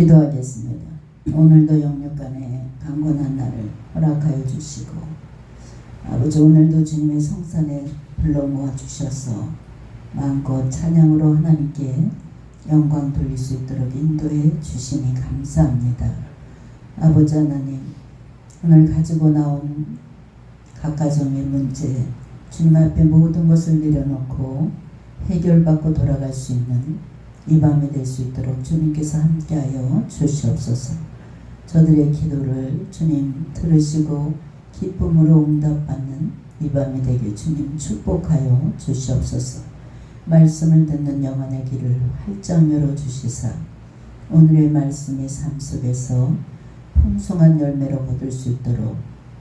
기도하겠습니다. 오늘도 영육간에 강건한 날을 허락하여 주시고 아버지 오늘도 주님의 성산에 불러 모아 주셔서 마음껏 찬양으로 하나님께 영광 돌릴 수 있도록 인도해 주시니 감사합니다. 아버지 하나님 오늘 가지고 나온 각 가정의 문제 주님 앞에 모든 것을 내려놓고 해결받고 돌아갈 수 있는 이 밤이 될 수 있도록 주님께서 함께하여 주시옵소서. 저들의 기도를 주님 들으시고 기쁨으로 응답받는 이 밤이 되길 주님 축복하여 주시옵소서. 말씀을 듣는 영혼의 길을 활짝 열어 주시사 오늘의 말씀이 삶 속에서 풍성한 열매로 거둘 수 있도록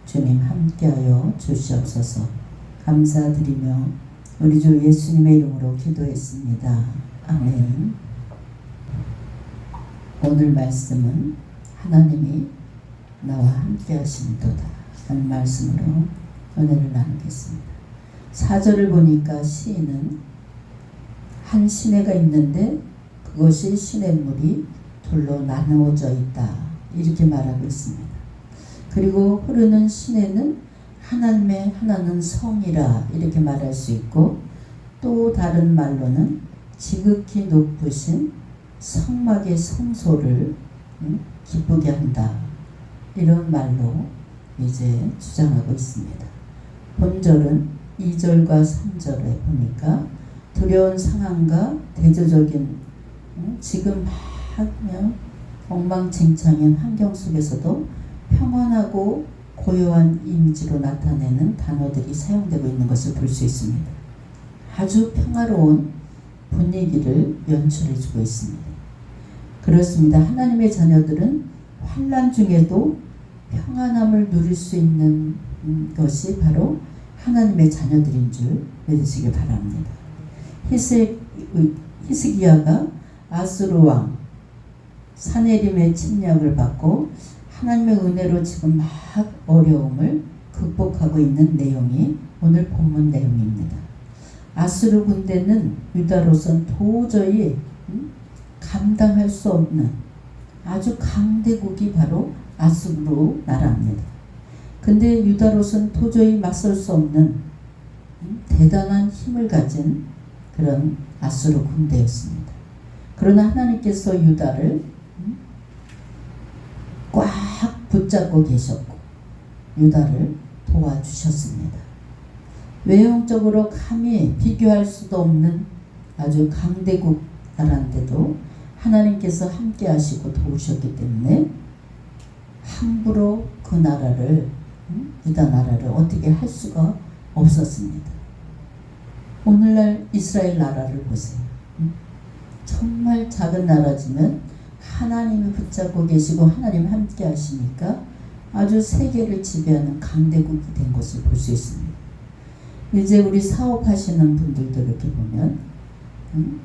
주님 함께하여 주시옵소서. 감사드리며 우리 주 예수님의 이름으로 기도했습니다. 아멘. 오늘 말씀은 하나님이 나와 함께 하심도다 하는 말씀으로 은혜를 나누겠습니다. 사절을 보니까 시인은 한 시내가 있는데 그것이 시냇물이 둘로 나누어져 있다 이렇게 말하고 있습니다. 그리고 흐르는 시내는 하나님의 하나는 성이라 이렇게 말할 수 있고 또 다른 말로는 지극히 높으신 성막의 성소를 음, 기쁘게 한다. 이런 말로 이제 주장하고 있습니다. 본절은 2절과 3절에 보니까 두려운 상황과 대조적인 음, 지금 막 그냥 엉망진창인 환경 속에서도 평온하고 고요한 이미지로 나타내는 단어들이 사용되고 있는 것을 볼 수 있습니다. 아주 평화로운 분위기를 연출해주고 있습니다. 그렇습니다. 하나님의 자녀들은 환란 중에도 평안함을 누릴 수 있는 것이 바로 하나님의 자녀들인 줄 믿으시기 바랍니다. 히스, 히스기야가 아수르 왕 사네림의 침략을 받고 하나님의 은혜로 지금 막 어려움을 극복하고 있는 내용이 오늘 본문 내용입니다. 아수르 군대는 유다로선 도저히 감당할 수 없는 아주 강대국이 바로 아수르 나라입니다. 근데 유다로선 도저히 맞설 수 없는 대단한 힘을 가진 그런 아수르 군대였습니다. 그러나 하나님께서 유다를 꽉 붙잡고 계셨고 유다를 도와주셨습니다. 외형적으로 감히 비교할 수도 없는 아주 강대국 나라인데도 하나님께서 함께 하시고 도우셨기 때문에 함부로 그 나라를 유다 나라를 어떻게 할 수가 없었습니다. 오늘날 이스라엘 나라를 보세요. 정말 작은 나라지만 하나님이 붙잡고 계시고 하나님 함께 하시니까 아주 세계를 지배하는 강대국이 된 것을 볼 수 있습니다. 이제 우리 사업하시는 분들도 이렇게 보면 음?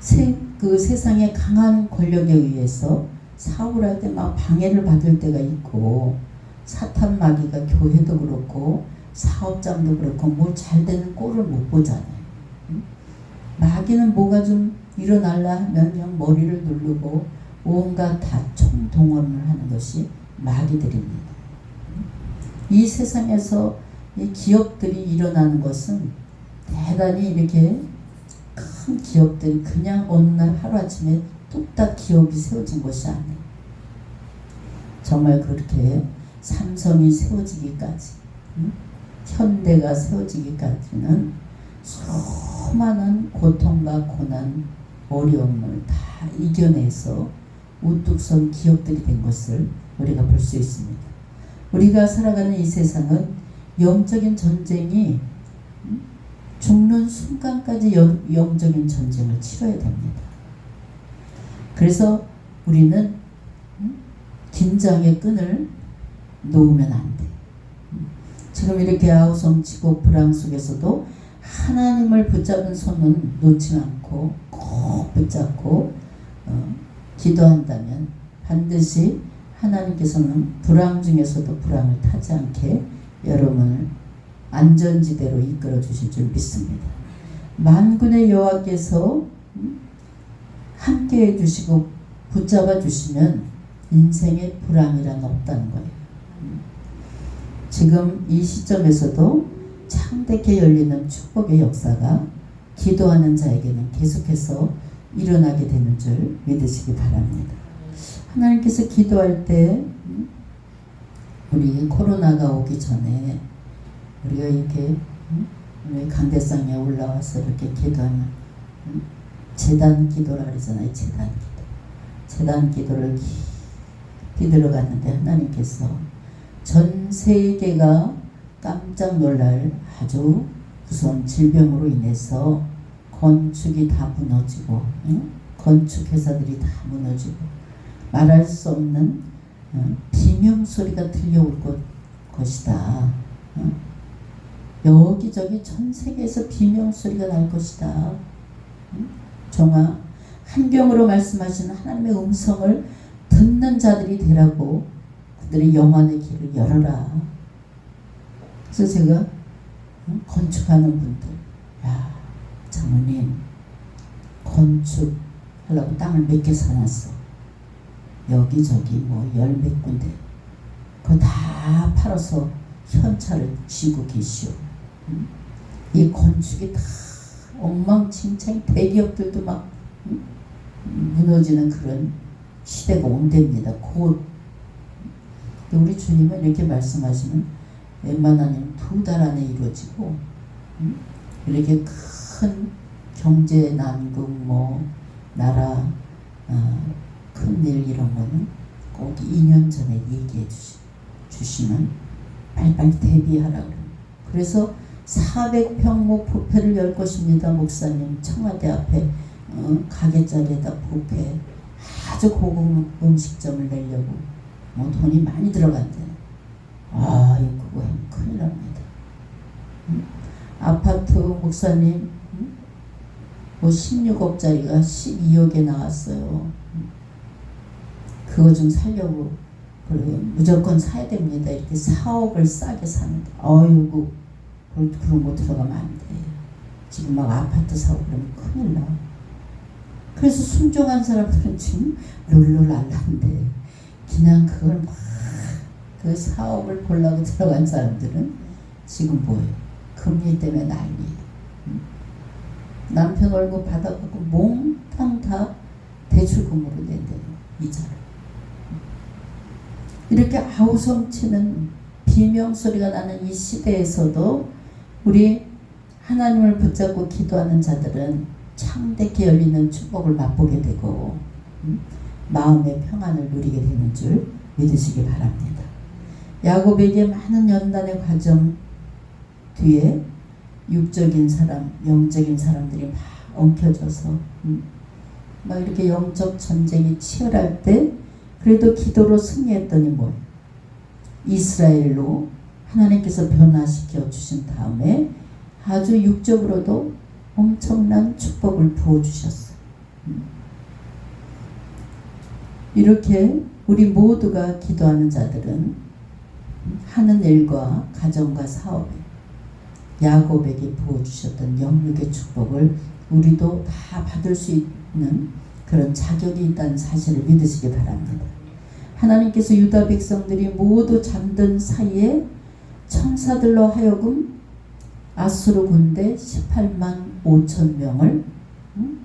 세, 그 세상의 강한 권력에 의해서 사업을 할 때 막 방해를 받을 때가 있고 사탄 마귀가 교회도 그렇고 사업장도 그렇고 뭐 잘 되는 꼴을 못 보잖아요. 음? 마귀는 뭐가 좀 일어날라 하면 그냥 머리를 누르고 온갖 다 총동원을 하는 것이 마귀들입니다. 이 세상에서 이 기업들이 일어나는 것은 대단히 이렇게 큰 기업들이 그냥 어느 날 하루아침에 뚝딱 기업이 세워진 것이 아니에요. 정말 그렇게 삼성이 세워지기까지 음? 현대가 세워지기까지는 수많은 고통과 고난 어려움을 다 이겨내서 우뚝 선 기업들이 된 것을 우리가 볼 수 있습니다. 우리가 살아가는 이 세상은 영적인 전쟁이 죽는 순간까지 영 적인 전쟁을 치러야 됩니다. 그래서 우리는 긴장의 끈을 놓으면 안 돼. 지금 이렇게 아우성치고 불황 속에서도 하나님을 붙잡은 손은 놓지 않고 꼭 붙잡고 어, 기도한다면 반드시 하나님께서는 불황 중에서도 불황을 타지 않게 여러분을 안전지대로 이끌어 주실 줄 믿습니다. 만군의 여호와께서 함께 해주시고 붙잡아 주시면 인생의 불안이란 없다는 거예요. 지금 이 시점에서도 창대케 열리는 축복의 역사가 기도하는 자에게는 계속해서 일어나게 되는 줄 믿으시기 바랍니다. 하나님께서 기도할 때 음, 우리 코로나가 오기 전에 우리가 이렇게 음, 우리 강대상에 올라와서 이렇게 기도하면 음, 재단 기도라 그러잖아요. 재단 기도. 재단 기도를 깊이 들어 갔는데 하나님께서 전 세계가 깜짝 놀랄 아주 무서운 질병으로 인해서 건축이 다 무너지고 응? 건축 회사들이 다 무너지고 말할 수 없는 어, 비명 소리가 들려올 것, 것이다. 어? 여기저기 전 세계에서 비명 소리가 날 것이다. 응? 정아 한경으로 말씀하시는 하나님의 음성을 듣는 자들이 되라고 그들의 영혼의 길을 열어라. 그래서 제가 응? 건축하는 분들, 야 장모님 건축하려고 땅을 몇 개 사놨어. 여기저기 뭐 열 몇 군데. 그거 다 팔아서 현찰을 쥐고 계시오. 응? 이 건축이 다 엉망진창 대기업들도 막 응? 무너지는 그런 시대가 온답니다. 곧 우리 주님은 이렇게 말씀하시면 웬만하면 두 달 안에 이루어지고 응? 이렇게 큰 경제 난국 뭐 나라 어, 큰일 이런 거는 꼭 2년 전에 얘기해 주시, 주시면 빨리빨리 대비하라 그래요. 그래서 400평목 부페를 열 것입니다. 목사님 청와대 앞에 어, 가게 자리에다 부페 아주 고급 음식점을 내려고 뭐 돈이 많이 들어간대. 아, 이거 그거 큰일 납니다. 음? 아파트 목사님 음? 뭐 16억짜리가 12억에 나왔어요. 음? 그거 좀 살려고 그래 무조건 사야 됩니다. 이렇게 4억을 싸게 사는데 어이구 그- 그런 거 들어가면 안 돼. 지금 막 아파트 사고 그러면 큰일 나. 그래서 순종한 사람들은 지금 룰루랄라인데 그냥 그걸 막 그 사업을 보려고 들어간 사람들은 지금 뭐예요? 금리 때문에 난리. 응? 남편 월급 받아갖고 몽땅 다 대출금으로 낸대요 이자를. 이렇게 아우성치는 비명 소리가 나는 이 시대에서도 우리 하나님을 붙잡고 기도하는 자들은 창대케 열리는 축복을 맛보게 되고 음, 마음의 평안을 누리게 되는 줄 믿으시기 바랍니다. 야곱에게 많은 연단의 과정 뒤에 육적인 사람, 영적인 사람들이 막 엉켜져서 음, 막 이렇게 영적 전쟁이 치열할 때 그래도 기도로 승리했더니 뭐예요? 이스라엘로 하나님께서 변화시켜 주신 다음에 아주 육적으로도 엄청난 축복을 부어주셨어요. 음. 이렇게 우리 모두가 기도하는 자들은 하는 일과 가정과 사업에 야곱에게 부어주셨던 영육의 축복을 우리도 다 받을 수 있는 그런 자격이 있다는 사실을 믿으시기 바랍니다. 하나님께서 유다 백성들이 모두 잠든 사이에 천사들로 하여금 아수르 군대 18만 5천 명을 음?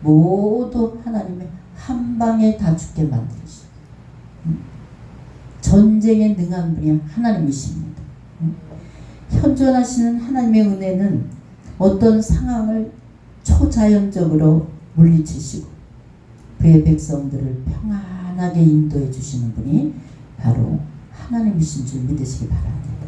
모두 하나님의 한 방에 다 죽게. 음? 전쟁에 능한 분이 하나님이십니다. 음? 현존하시는 하나님의 은혜는 어떤 상황을 초자연적으로 물리치시고 그의 백성들을 평안하게 인도해 주시는 분이 바로 하나님이신 줄 믿으시기 바랍니다.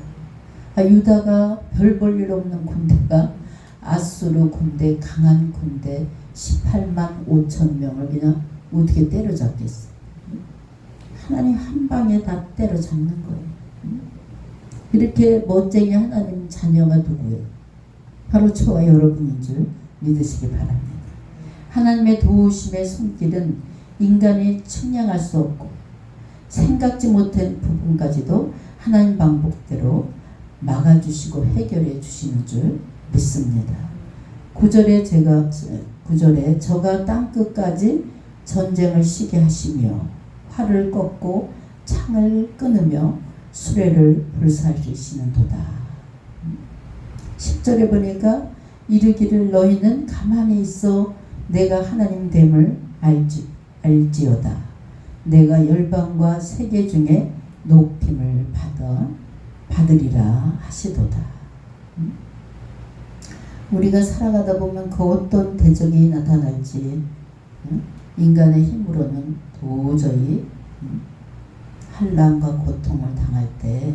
아, 유다가 별 볼 일 없는 군대가 아수르 군대 강한 군대 18만 5천 명을 그냥 어떻게 때려잡겠어? 하나님 한 방에 다 때려잡는 거예요. 이렇게 멋쟁이 하나님 자녀가 누구예요? 바로 저와 여러분인 줄 믿으시기 바랍니다. 하나님의 도우심의 손길은 인간이 측량할 수 없고 생각지 못한 부분까지도 하나님 방법대로 막아주시고 해결해 주시는 줄 믿습니다. 구절에 제가 구절에 저가 땅 끝까지 전쟁을 쉬게 하시며 활을 꺾고 창을 끊으며 수레를 불사르시는도다. 10절에 보니까 이르기를 너희는 가만히 있어 내가 하나님 됨을 알지, 알지어다. 내가 열방과 세계 중에 높임을 받아 받으리라 하시도다. 음? 우리가 살아가다 보면 그 어떤 대적이 나타날지 음? 인간의 힘으로는 도저히 음? 한란과 고통을 당할 때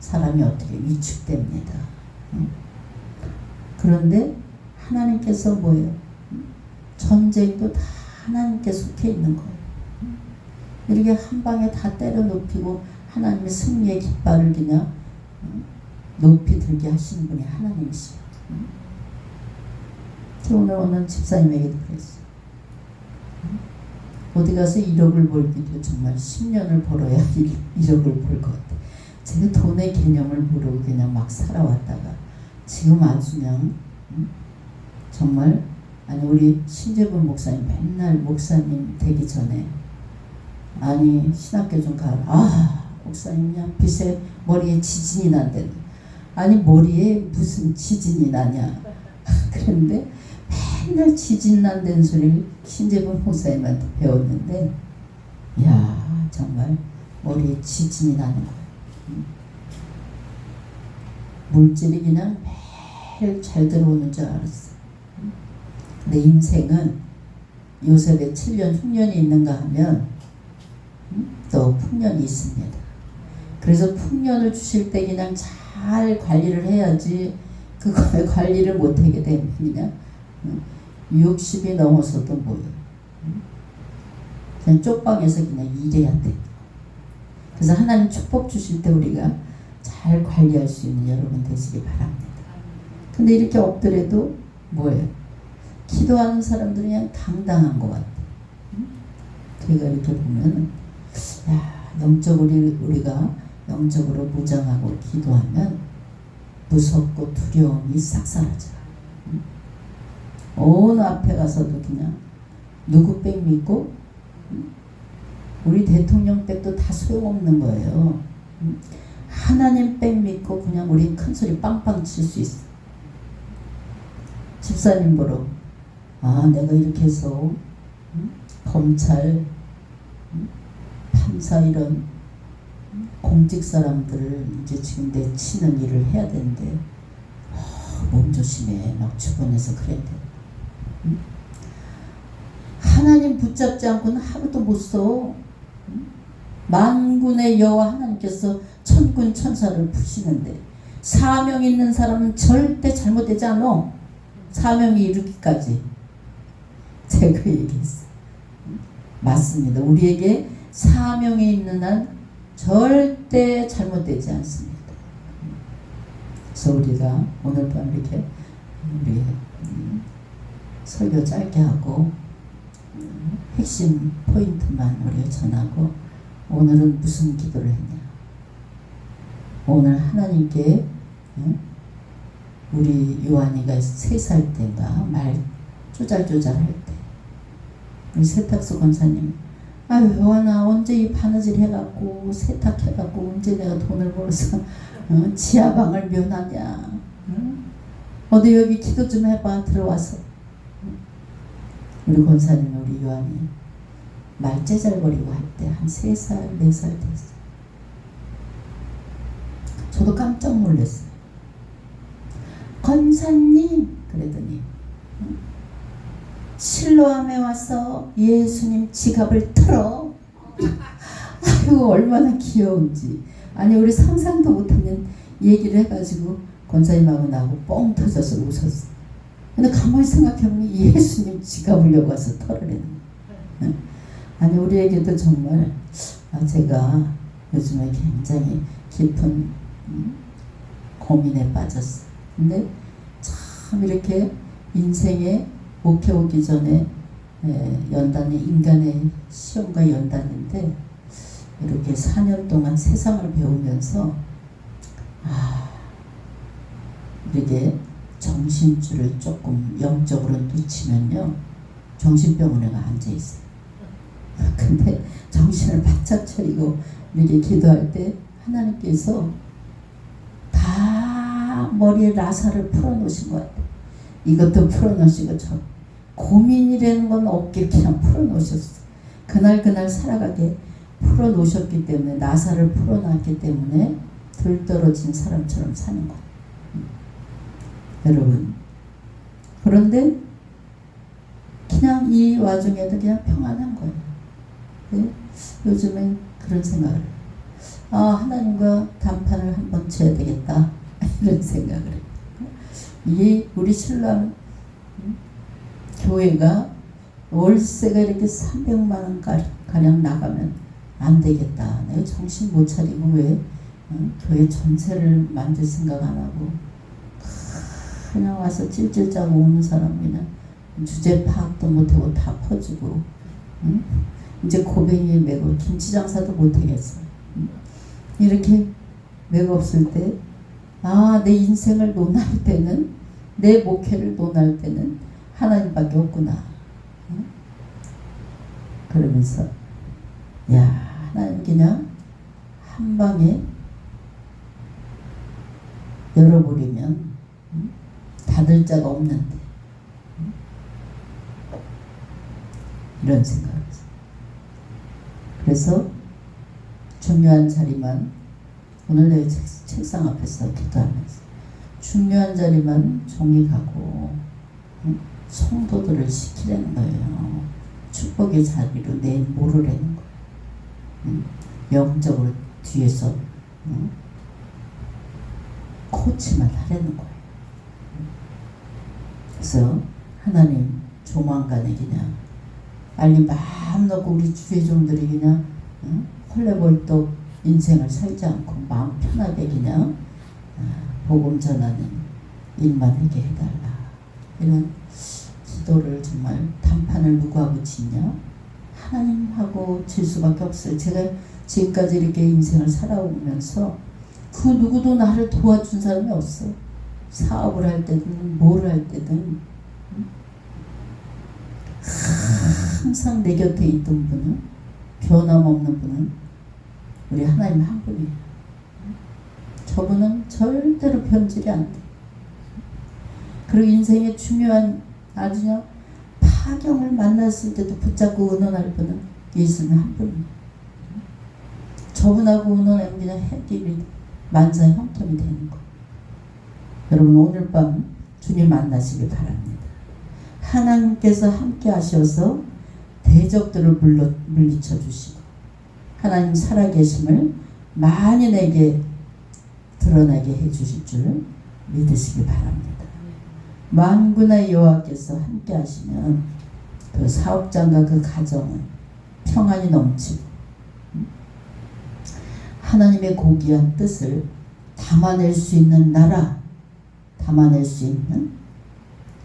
사람이 어떻게 위축됩니다. 음? 그런데 하나님께서 뭐예요? 음? 전쟁도 다 하나님께 속해 있는 거예요. 음? 이렇게 한 방에 다 때려 눕히고 하나님의 승리의 깃발을 그냥 음? 높이 들게 하시는 분이 하나님이시죠. 음? 오늘 오는 집사님에게도 그랬어요. 음? 어디 가서 1억을 벌기도 정말 10년을 벌어야 1억을 벌 것 같아. 제가 돈의 개념을 모르고 그냥 막 살아왔다가 지금 아주 그냥 음? 정말 아니 우리 신재분 목사님 맨날 목사님 되기 전에 아니 신학교 좀 가라 아 목사님 그냥 빛에 머리에 지진이 난대 아니 머리에 무슨 지진이 나냐 그런데 맨날 지진 난다는 소리를 신재분 목사님한테 배웠는데 야 정말 머리에 지진이 나는 거야 음. 물질이 그냥 매일 잘 들어오는 줄 알았어 음. 내 인생은 요셉의 7년 흉년이 있는가 하면 음, 또 풍년이 있습니다. 그래서 풍년을 주실 때 그냥 잘 관리를 해야지 그걸 관리를 못하게 되면 그냥 60이 넘어서도 뭐예요. 그냥 쪽방에서 그냥 일해야 돼. 그래서 하나님 축복 주실 때 우리가 잘 관리할 수 있는 여러분 되시기 바랍니다. 근데 이렇게 없더라도 뭐예요? 기도하는 사람들은 그냥 당당한 것 같아. 그러니까 이렇게 보면 야 영적으로 우리가 영적으로 무장하고 기도하면 무섭고 두려움이 싹 사라져. 어느 앞에 가서도 그냥 누구 백 믿고 우리 대통령 백도 다 소용없는 거예요. 하나님 백 믿고 그냥 우리 큰 소리 빵빵 칠 수 있어. 집사님 보러 아 내가 이렇게 해서 검찰 판사 이런 공직 사람들을 이제 지금 내 치는 일을 해야 되는데 어, 몸 조심해 막 주변에서 그랬대. 응? 하나님 붙잡지 않고는 하루도 못 써. 응? 만군의 여호와 하나님께서 천군 천사를 푸시는데 사명 있는 사람은 절대 잘못되지 않아. 사명이 이르기까지 제가 그 얘기했어요. 맞습니다. 우리에게 사명이 있는 한 절대 잘못되지 않습니다. 그래서 우리가 오늘 밤 이렇게 우리 음, 설교 짧게 하고 음, 핵심 포인트만 우리가 전하고 오늘은 무슨 기도를 했냐? 오늘 하나님께 음, 우리 요한이가 세 살 때인가 말 쪼잘쪼잘 할때 우리 세탁소 권사님. 아유 요한아 언제 이 바느질 해갖고 세탁해갖고 언제 내가 돈을 벌어서 어, 지하방을 면하냐. 응? 어디 여기 기도 좀 해봐. 들어와서. 우리 권사님 우리 요한이 말 째잘거리고 할 때 한 세 살 네 살 됐어. 저도 깜짝 놀랐어요. 권사님! 그러더니 응? 실로암에 와서 예수님 지갑을 털어. 아유 얼마나 귀여운지. 아니 우리 상상도 못하는 얘기를 해가지고 권사님하고 나하고 뻥 터져서 웃었어. 근데 가만히 생각해보면 예수님 지갑을 여기 와서 거야. 아니 우리에게도 정말 아, 제가 요즘에 굉장히 깊은 음, 고민에 빠졌어. 근데 참 이렇게 인생에 목회 오기 전에 연단이 인간의 시험과 연단인데 이렇게 4년 동안 세상을 배우면서 아 이렇게 정신줄을 조금 영적으로 놓치면요 정신병원에 가 앉아 있어요. 근데 정신을 바짝 차리고 이렇게 기도할 때 하나님께서 다 머리에 나사를 풀어놓으신 것 같아요. 이것도 풀어놓으시고 저 고민이라는 건 없게 그냥 풀어놓으셨어. 그날 그날 살아가게 풀어놓으셨기 때문에 나사를 풀어놨기 때문에 들떨어진 사람처럼 사는 거예요. 여러분 그런데 그냥 이 와중에도 그냥 평안한 거예요. 네? 요즘엔 그런 생각을. 아 하나님과 단판을 한번 쳐야 되겠다 이런 생각을 해요. 이 우리 신랑 음, 교회가 월세가 이렇게 300만 원 가- 가량 나가면 안 되겠다. 내가 정신 못 차리고 왜 어? 교회 전체를 만들 생각 안 하고 그냥 와서 찔찔 짜고 오는 사람 그냥 주제 파악도 못하고 다 퍼주고 응? 이제 고뱅이에 매고 김치 장사도 못하겠어 응? 이렇게 매가 없을 때 아 내 인생을 논할 때는 내 목회를 논할 때는 하나님밖에 없구나 응? 그러면서 야 하나님 그냥 한 방에 열어버리면 응? 닫을 자가 없는데 응? 이런 생각을 했어요. 그래서 중요한 자리만 오늘 내 책- 책상 앞에서 기도하면서 중요한 자리만 종이 가고 응? 성도들을 시키라는 거예요. 축복의 자리로 내 모르라는 거예요. 응? 영적으로 뒤에서 응? 코치만 하라는 거예요. 그래서 하나님 조만간에 그냥 빨리 마음 놓고 우리 주의 종들이 그냥 응? 헐레벌떡 인생을 살지 않고 마음 편하게 그냥 아, 복음 전하는 일만 하게 해달라 이런 기도를 정말 단판을 누구하고 짓냐 하나님하고 질 수밖에 없어요 제가 지금까지 이렇게 인생을 살아오면서 그 누구도 나를 도와준 사람이 없어 사업을 할 때든 뭘 할 때든 항상 내 곁에 있던 분은 변함없는 분은 우리 하나님 한 분이에요. 저분은 절대로 변질이 안 돼. 그리고 인생의 중요한 아주 그냥 파경을 만났을 때도 붙잡고 의논할 분은 예수님 한 분이에요. 저분하고 의논하면 그냥 해길이 만사 형통이 되는 거예요. 여러분 오늘 밤 주님 만나시길 바랍니다. 하나님께서 함께 하셔서 대적들을 물러, 물리쳐 주시고 하나님 살아계심을 만인에게 드러나게 해 주실 줄 믿으시기 바랍니다. 만군의 여호와께서 함께 하시면 그 사업장과 그 가정은 평안이 넘치고 하나님의 고귀한 뜻을 담아낼 수 있는 나라, 담아낼 수 있는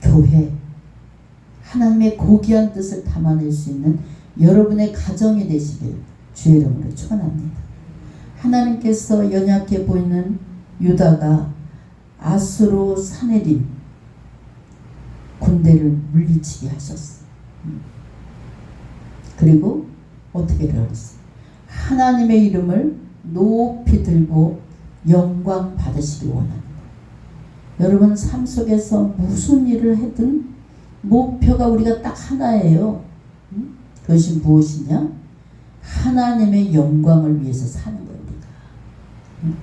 교회, 하나님의 고귀한 뜻을 담아낼 수 있는 여러분의 가정이 되시길 주의 이름으로 축원합니다. 하나님께서 연약해 보이는 유다가 아수로 사내림 군대를 물리치게 하셨어. 그리고 어떻게 그랬어? 하나님의 이름을 높이 들고 영광 받으시기 거예요. 여러분 삶 속에서 무슨 일을 하든 목표가 우리가 딱 하나예요. 음? 그것이 무엇이냐? 하나님의 영광을 위해서 사는 거예요. 음?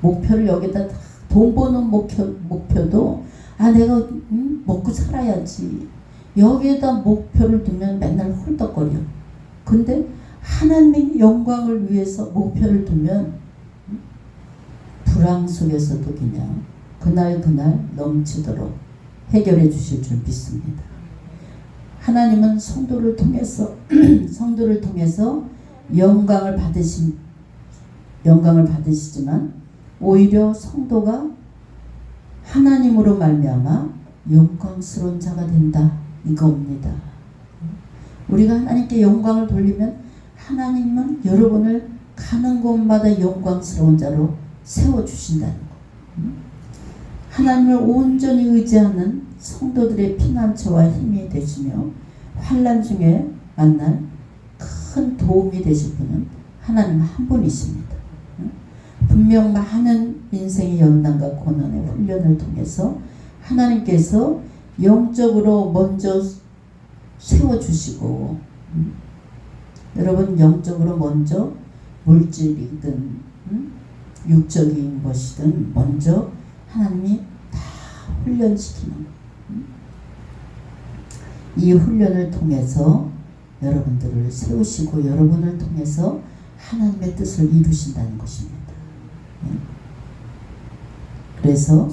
목표를 여기다 다- 돈 버는 목표, 목표도 아 내가 음? 먹고 살아야지. 여기에다 목표를 두면 맨날 홀떡거려. 근데 하나님의 영광을 위해서 목표를 두면 음? 불황 속에서도 그냥 그날 그날 넘치도록 해결해 주실 줄 믿습니다. 하나님은 성도를 통해서 성도를 통해서 영광을 받으신 영광을 받으시지만 오히려 성도가 하나님으로 말미암아 영광스러운 자가 된다 이겁니다. 우리가 하나님께 영광을 돌리면 하나님은 여러분을 가는 곳마다 영광스러운 자로 세워 주신다는 거. 하나님을 온전히 의지하는 성도들의 피난처와 힘이 되시며 환란 중에 만날 큰 도움이 되실 분은 하나님 한 분이십니다. 응? 분명 많은 인생의 연단과 고난의 훈련을 통해서 하나님께서 영적으로 먼저 세워주시고 응? 여러분 영적으로 먼저 물질이든 응? 육적인 것이든 먼저 하나님이 다 훈련시키는 거예요. 이 훈련을 통해서 여러분들을 세우시고 여러분을 통해서 하나님의 뜻을 이루신다는 것입니다. 예. 그래서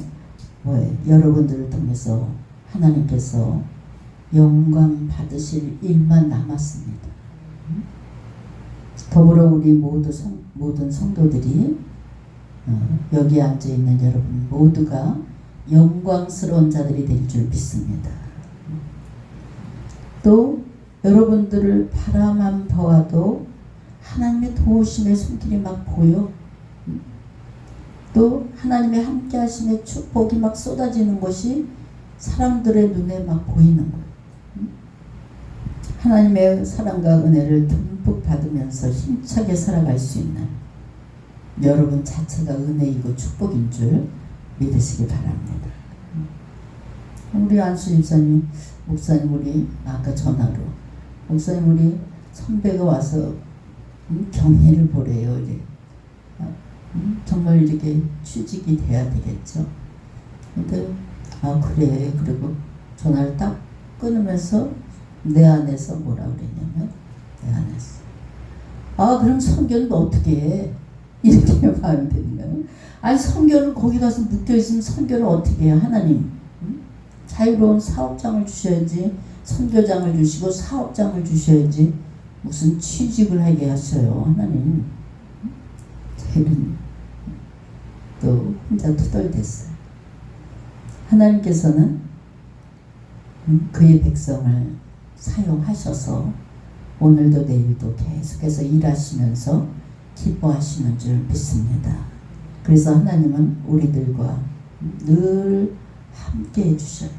뭐예요? 여러분들을 통해서 하나님께서 영광 받으실 일만 남았습니다. 음? 더불어 우리 모두 성, 모든 성도들이 어, 여기 앉아 있는 여러분 모두가 영광스러운 자들이 될 줄 믿습니다. 또 여러분들을 바라만 보아도 하나님의 도우심의 손길이 막 보여. 또 하나님의 함께 하심의 축복이 막 쏟아지는 것이 사람들의 눈에 막 보이는 거예요. 하나님의 사랑과 은혜를 듬뿍 받으면서 힘차게 살아갈 수 있는 여러분 자체가 은혜이고 축복인 줄 믿으시기 바랍니다. 우리 안수 집사님, 목사님 우리 아까 전화로 목사님 우리 선배가 와서 음, 경례를 보래요. 이래. 정말 이렇게 취직이 돼야 되겠죠. 근데 아 그래 그리고 전화를 딱 끊으면서 내 안에서 뭐라 그랬냐면 내 안에서 아 그럼 성교는 어떻게 해? 이렇게 마음이 되는 거예요. 아니 성교는 거기 가서 묶여 있으면 성교를 어떻게 해요 하나님? 음? 자유로운 사업장을 주셔야지 선교장을 주시고 사업장을 주셔야지 무슨 취직을 하게 하셔요 하나님. 저희는 또 혼자 투덜댔어요. 하나님께서는 음, 그의 백성을 사용하셔서 오늘도 내일도 계속해서 일하시면서 기뻐하시는 줄 믿습니다. 그래서 하나님은 우리들과 늘 함께 해주셔요.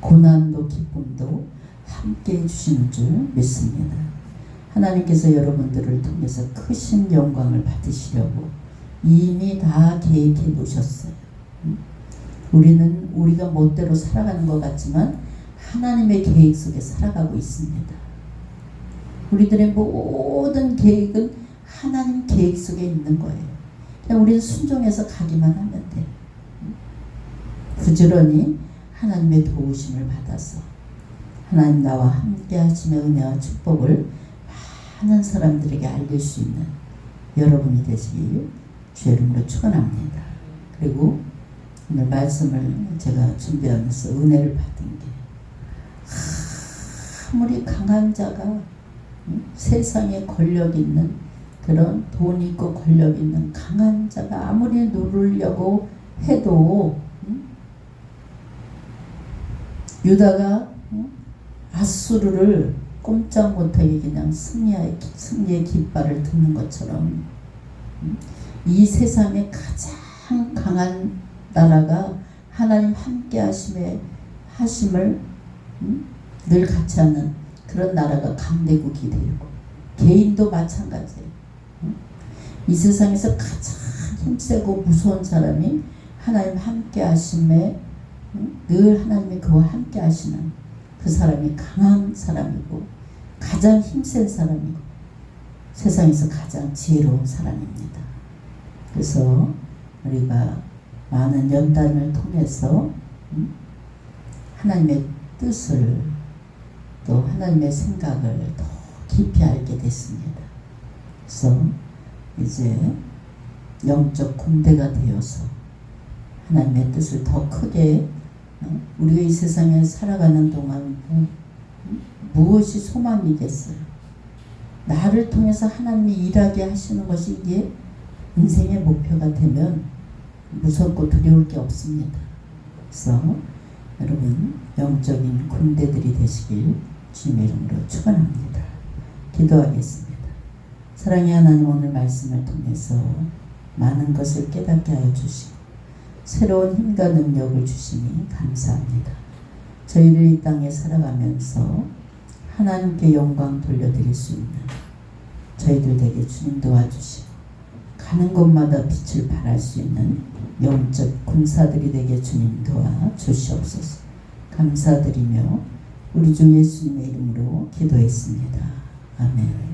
고난도 기쁨도 함께 해주시는 줄 믿습니다. 하나님께서 여러분들을 통해서 크신 영광을 받으시려고 이미 다 계획해 놓으셨어요. 우리는 우리가 멋대로 살아가는 것 같지만 하나님의 계획 속에 살아가고 있습니다. 우리들의 모든 계획은 하나님 계획 속에 있는 거예요. 그냥 우리는 순종해서 가기만 하면 돼. 부지런히 하나님의 도우심을 받아서 하나님 나와 함께 하시며 은혜와 축복을 많은 사람들에게 알릴 수 있는 여러분이 되시길 주의 이름으로 축원합니다. 그리고 오늘 말씀을 제가 준비하면서 은혜를 받은 게 아무리 강한 자가 세상에 권력 있는 그런 돈 있고 권력 있는 강한 자가 아무리 누르려고 해도 유다가 아수르를 꼼짝 못하게 그냥 승리의, 승리의 깃발을 듣는 것처럼. 이 세상에 가장 강한 나라가 하나님 함께 하심에 하심을 늘 같이 하는 그런 나라가 강대국이 되고 개인도 마찬가지예요. 이 세상에서 가장 힘세고 무서운 사람이 하나님 함께 하심에 늘 하나님이 그와 함께 하시는 그 사람이 강한 사람이고 가장 힘센 사람이고 세상에서 가장 지혜로운 사람입니다. 그래서 우리가 많은 연단을 통해서 하나님의 뜻을 또 하나님의 생각을 더 깊이 알게 됐습니다. 그래서 이제 영적 군대가 되어서 하나님의 뜻을 더 크게 어, 우리가 이 세상에 살아가는 동안 무엇이 소망이겠어요? 나를 통해서 하나님이 일하게 하시는 것이 이게 인생의 목표가 되면 무섭고 두려울 게 없습니다. 그래서 여러분 영적인 군대들이 되시길 주님의 이름으로 축원합니다. 기도하겠습니다. 사랑의 하나님 오늘 말씀을 통해서 많은 것을 깨닫게 하여 주시고 새로운 힘과 능력을 주시니 감사합니다. 저희를 이 땅에 살아가면서 하나님께 영광 돌려드릴 수 있는 저희들 되게 주님 도와주시고 가는 곳마다 빛을 발할 수 있는 영적 군사들이 되게 주님 도와 주시옵소서. 감사드리며 우리 주 예수님의 이름으로 기도했습니다. 아멘.